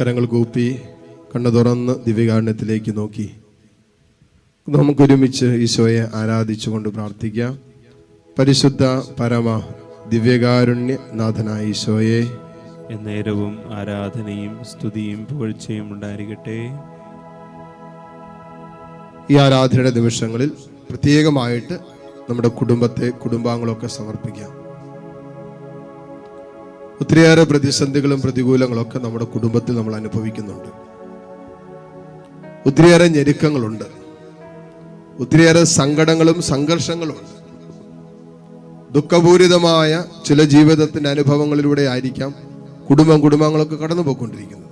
കരങ്ങൾ കൂപ്പി കണ്ണു തുറന്ന് ദിവ്യകാരണത്തിലേക്ക് നോക്കി. നമുക്കൊരുമിച്ച് ഈശോയെ ആരാധിച്ചുകൊണ്ട് പ്രാർത്ഥിക്കാം. പരിശുദ്ധ പരമ ദിവ്യകാരുണ്യ നാഥനായ ഈശോയെ എന്നേരവും ആരാധനയും സ്തുതിയും പുകഴ്ചയും ഉണ്ടായിരിക്കട്ടെ. ഈ ആരാധനയുടെ നിമിഷങ്ങളിൽ പ്രത്യേകമായിട്ട് നമ്മുടെ കുടുംബത്തെ കുടുംബാംഗങ്ങളൊക്കെ സമർപ്പിക്കാം. ഒത്തിരിയേറെ പ്രതിസന്ധികളും പ്രതികൂലങ്ങളും ഒക്കെ നമ്മുടെ കുടുംബത്തിൽ നമ്മൾ അനുഭവിക്കുന്നുണ്ട്. ഒത്തിരിയേറെ ഞെരുക്കങ്ങളുണ്ട്. ഒത്തിരിയേറെ സങ്കടങ്ങളും സംഘർഷങ്ങളും ഉണ്ട് ദുഃഖപൂരിതമായ ചില ജീവിതത്തിന്റെ അനുഭവങ്ങളിലൂടെ ആയിരിക്കാം കുടുംബം കുടുംബങ്ങളൊക്കെ കടന്നു പോയിക്കൊണ്ടിരിക്കുന്നത്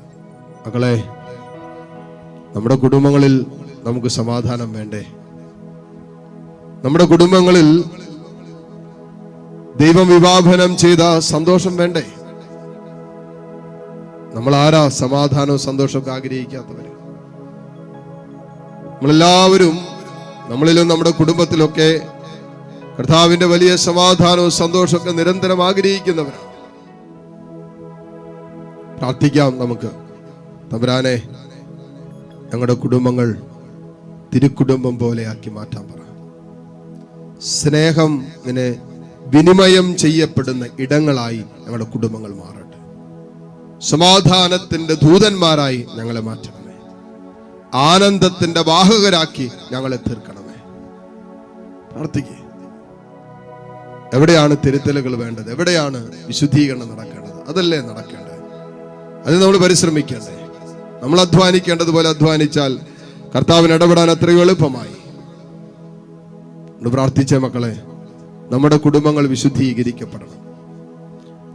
മക്കളെ നമ്മുടെ കുടുംബങ്ങളിൽ നമുക്ക് സമാധാനം വേണ്ടേ? നമ്മുടെ കുടുംബങ്ങളിൽ ദൈവം വിവാഹനം ചെയ്ത സന്തോഷം വേണ്ടേ? നമ്മൾ ആരാ സമാധാനവും സന്തോഷമൊക്കെ ആഗ്രഹിക്കാത്തവർ നമ്മളെല്ലാവരും നമ്മളിലും നമ്മുടെ കുടുംബത്തിലൊക്കെ കർത്താവിന്റെ വലിയ സമാധാനവും സന്തോഷമൊക്കെ നിരന്തരം ആഗ്രഹിക്കുന്നവരാണ് പ്രാർത്ഥിക്കാം നമുക്ക്. തമ്പുരാനെ ഞങ്ങളുടെ കുടുംബങ്ങൾ തിരുക്കുടുംബം പോലെയാക്കി മാറ്റാൻ പറ. സ്നേഹം ഇങ്ങനെ വിനിമയം ചെയ്യപ്പെടുന്ന ഇടങ്ങളായി ഞങ്ങളുടെ കുടുംബങ്ങൾ മാറട്ടെ. സമാധാനത്തിന്റെ ദൂതന്മാരായി ഞങ്ങളെ മാറ്റണമേ. ആനന്ദത്തിന്റെ വാഹകരാക്കി ഞങ്ങളെ തീർക്കണമേ. പ്രാർത്ഥിക്കേ. എവിടെയാണ് തിരുത്തലുകൾ വേണ്ടത്? എവിടെയാണ് വിശുദ്ധീകരണം നടക്കേണ്ടത്? അതല്ലേ നടക്കേണ്ടത്. അത് നമ്മൾ പരിശ്രമിക്കേണ്ടേ. നമ്മൾ അധ്വാനിക്കേണ്ടതുപോലെ അധ്വാനിച്ചാൽ കർത്താവിന് ഇടപെടാൻ അത്രയും എളുപ്പമായി. പ്രാർത്ഥിച്ച മക്കളെ നമ്മുടെ കുടുംബങ്ങൾ വിശുദ്ധീകരിക്കപ്പെടണം.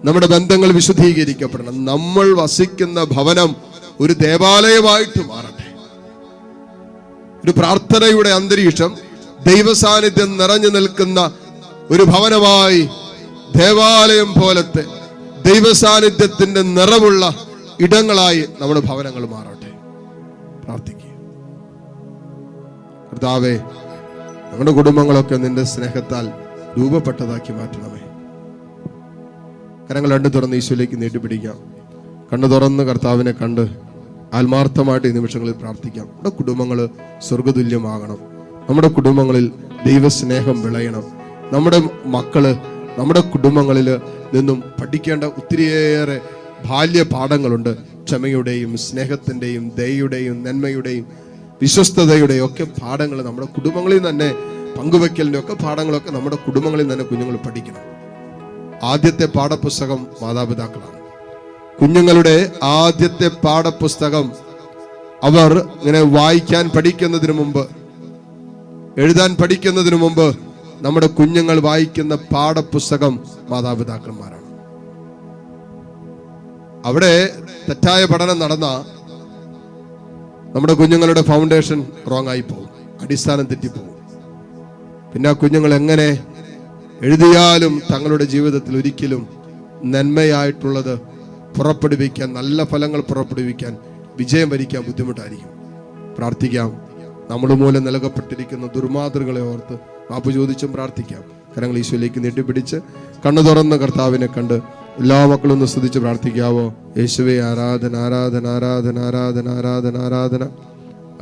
നമ്മുടെ ബന്ധങ്ങൾ വിശുദ്ധീകരിക്കപ്പെടണം. നമ്മൾ വസിക്കുന്ന ഭവനം ഒരു ദേവാലയമായിട്ട് മാറട്ടെ. ഒരു പ്രാർത്ഥനയുടെ അന്തരീക്ഷം ദൈവസാന്നിധ്യം നിറഞ്ഞു നിൽക്കുന്ന ഒരു ഭവനമായി ദേവാലയം പോലത്തെ ദൈവസാന്നിധ്യത്തിന്റെ നിറവുള്ള ഇടങ്ങളായി നമ്മുടെ ഭവനങ്ങൾ മാറട്ടെ. പ്രാർത്ഥിക്കുക. കർത്താവേ നമ്മുടെ കുടുംബങ്ങളൊക്കെ നിന്റെ സ്നേഹത്താൽ രൂപപ്പെട്ടതാക്കി മാറ്റണമേ. കരങ്ങൾ രണ്ട് തുറന്ന് ഈശോയിലേക്ക് നീട്ടിപ്പിടിക്കാം കണ്ണു തുറന്ന് കർത്താവിനെ കണ്ട് ആത്മാർത്ഥമായിട്ട് ഈ നിമിഷങ്ങളിൽ പ്രാർത്ഥിക്കാം. നമ്മുടെ കുടുംബങ്ങൾ സ്വർഗതുല്യമാകണം നമ്മുടെ കുടുംബങ്ങളിൽ ദൈവസ്നേഹം വിളയണം. നമ്മുടെ മക്കൾ നമ്മുടെ കുടുംബങ്ങളിൽ നിന്നും പഠിക്കേണ്ട ഒത്തിരിയേറെ ബാല്യ പാഠങ്ങളുണ്ട് ക്ഷമയുടെയും സ്നേഹത്തിന്റെയും ദയയുടെയും നന്മയുടെയും വിശ്വസ്തതയുടെയും ഒക്കെ പാഠങ്ങൾ നമ്മുടെ കുടുംബങ്ങളിൽ തന്നെ പങ്കുവെക്കലിന്റെ ഒക്കെ പാഠങ്ങളൊക്കെ നമ്മുടെ കുടുംബങ്ങളിൽ തന്നെ കുഞ്ഞുങ്ങൾ പഠിക്കണം. ആദ്യത്തെ പാഠപുസ്തകം മാതാപിതാക്കളാണ്. കുഞ്ഞുങ്ങളുടെ ആദ്യത്തെ പാഠപുസ്തകം അവർ ഇങ്ങനെ വായിക്കാൻ പഠിക്കുന്നതിന് മുമ്പ് എഴുതാൻ പഠിക്കുന്നതിന് മുമ്പ് നമ്മുടെ കുഞ്ഞുങ്ങൾ വായിക്കുന്ന പാഠപുസ്തകം മാതാപിതാക്കന്മാരാണ്. അവിടെ തെറ്റായ പഠനം നടന്ന നമ്മുടെ കുഞ്ഞുങ്ങളുടെ ഫൗണ്ടേഷൻ റോങ് ആയി പോകും അടിസ്ഥാനം തെറ്റിപ്പോകും. പിന്നെ ആ കുഞ്ഞുങ്ങൾ എങ്ങനെ എഴുതിയാലും തങ്ങളുടെ ജീവിതത്തിൽ ഒരിക്കലും നന്മയായിട്ടുള്ളത് പുറപ്പെടുവിക്കാൻ നല്ല ഫലങ്ങൾ പുറപ്പെടുവിക്കാൻ വിജയം വരിക്കാൻ ബുദ്ധിമുട്ടായിരിക്കും. പ്രാർത്ഥിക്കാം. നമ്മൾ മൂലം നൽകപ്പെട്ടിരിക്കുന്ന ദുർമാതൃകളെ ഓർത്ത് മാപ്പ് ചോദിച്ചും പ്രാർത്ഥിക്കാം. കരങ്ങൾ ഈശോയിലേക്ക് നീട്ടിപ്പിടിച്ച് കണ്ണു തുറന്ന കർത്താവിനെ കണ്ട് എല്ലാ മക്കളും ഒന്ന് സ്തുതിച്ച് പ്രാർത്ഥിക്കാവോ? യേശുവേ ആരാധന ആരാധന ആരാധന ആരാധന ആരാധന ആരാധന.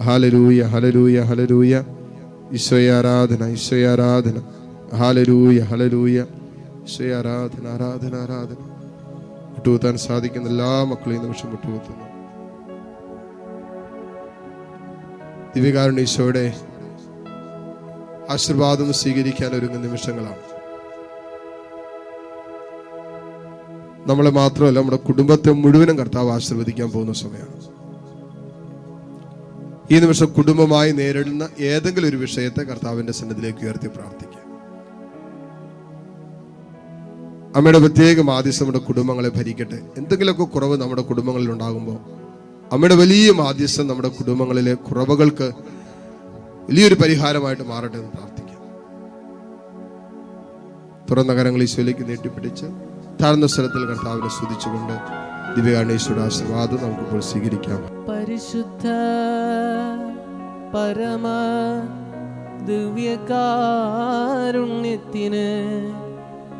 ഹലരൂയ ഹലരൂയ ഹലരൂയ ഈശോയെ ആരാധന ഈശോയെ ആരാധന. ഹലരൂയ ഹലരൂയ ശ്രീ ആരാധന ആരാധന ആരാധന. വിട്ടുകൂത്താൻ സാധിക്കുന്ന എല്ലാ മക്കളെയും നിമിഷം വിട്ടുകൂത്തുന്നു ദിവ്യകാരുണ്യ ആശീർവാദം സ്വീകരിക്കാൻ ഒരുങ്ങുന്ന നിമിഷങ്ങളാണ്. നമ്മളെ മാത്രമല്ല നമ്മുടെ കുടുംബത്തെ മുഴുവനും കർത്താവ് ആശീർവദിക്കാൻ പോകുന്ന സമയമാണ്. ഈ നിമിഷം കുടുംബമായി നേരിടുന്ന ഏതെങ്കിലും ഒരു വിഷയത്തെ കർത്താവിന്റെ സന്നിധിയിലേക്ക് ഉയർത്തി പ്രാർത്ഥിക്കാം. അമ്മയുടെ പ്രത്യേകം മാധ്യസ്ഥം നമ്മുടെ കുടുംബങ്ങളെ ഭരിക്കട്ടെ. എന്തെങ്കിലുമൊക്കെ കുറവ് നമ്മുടെ കുടുംബങ്ങളിൽ ഉണ്ടാകുമ്പോൾ അമ്മയുടെ വലിയ മാധ്യസ്ഥം നമ്മുടെ കുടുംബങ്ങളിലെ കുറവുകൾക്ക് വലിയൊരു പരിഹാരമായിട്ട് മാറട്ടെ എന്ന് പ്രാർത്ഥിക്കാം. തുറന്ന കരങ്ങൾ ഈശോയിലേക്ക് നീട്ടിപ്പിടിച്ച് താഴ്ന്ന സ്ഥലത്തിൽ കർത്താവിനെ സ്തുതിച്ചുകൊണ്ട് ദിവ്യാണേശ്വരുടെ ആശീർവാദം നമുക്കിപ്പോൾ സ്വീകരിക്കാം. പരിശുദ്ധ പരമ ദിവ്യകാരുണ്യത്തിന്